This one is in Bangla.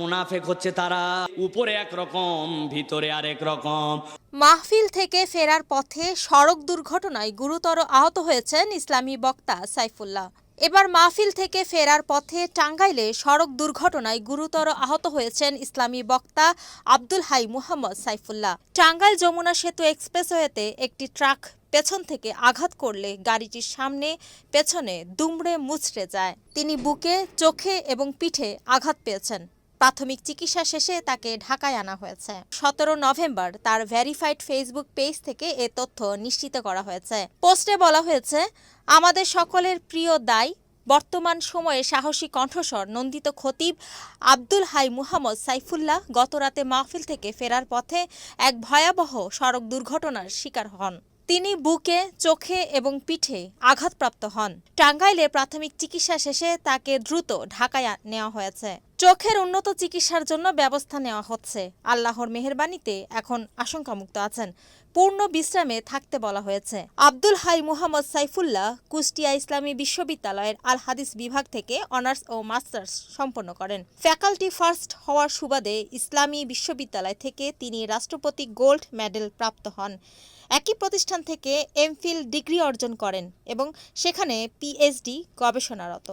মুনাফেক হচ্ছে তারা। উপরে একরকম ভিতরে আরেক রকম। মাহফিল থেকে ফেরার পথে সড়ক দুর্ঘটনায় গুরুতর আহত হয়েছেন ইসলামী বক্তা সাইফুল্লাহ। এবার মাহফিল থেকে ফেরার পথে টাঙ্গাইলে সড়ক দুর্ঘটনায় গুরুতর আহত হয়েছেন ইসলামী বক্তা আব্দুল হাই মুহাম্মদ সাইফুল্লাহ। টাঙ্গাইল যমুনা সেতু এক্সপ্রেসওয়েতে একটি ট্রাক পেছন থেকে আঘাত করলে গাড়িটির সামনে, পেছনে দুমড়ে মুচড়ে যায়। তিনি বুকে, চোখে এবং পিঠে আঘাত পেয়েছেন। প্রাথমিক চিকিৎসা শেষে তাকে ঢাকায় আনা হয়েছে। সতেরো নভেম্বর তার ভেরিফাইড ফেসবুক পেজ থেকে এ তথ্য নিশ্চিত করা হয়েছে। পোস্টে বলা হয়েছে, আমাদের সকলের প্রিয় দায়। বর্তমান সময়ে সাহসী কণ্ঠস্বর নন্দিত খতিব আব্দুল হাই মুহাম্মদ সাইফুল্লাহ গতরাতে মাহফিল থেকে ফেরার পথে এক ভয়াবহ সড়ক দুর্ঘটনার শিকার হন। তিনি বুকে, চোখে এবং পিঠে আঘাতপ্রাপ্ত হন। টাঙ্গাইলে প্রাথমিক চিকিৎসা শেষে তাকে দ্রুত ঢাকায় নেওয়া হয়েছে। চোখের উন্নত চিকিৎসার জন্য ব্যবস্থা নেওয়া হচ্ছে। আল্লাহর মেহেরবানিতে এখন আশঙ্কামুক্ত আছেন। পূর্ণ বিশ্রামে থাকতে বলা হয়েছে। আব্দুল হাই মুহাম্মদ সাইফুল্লাহ কুষ্টিয়া ইসলামী বিশ্ববিদ্যালয়ের আল হাদিস বিভাগ থেকে অনার্স ও মাস্টার্স সম্পন্ন করেন। ফ্যাকাল্টি ফার্স্ট হওয়ার সুবাদে ইসলামী বিশ্ববিদ্যালয় থেকে তিনি রাষ্ট্রপতি গোল্ড মেডেল প্রাপ্ত হন। একই প্রতিষ্ঠান থেকে এমফিল ডিগ্রি অর্জন করেন এবং সেখানে পিএইচডি গবেষণারত।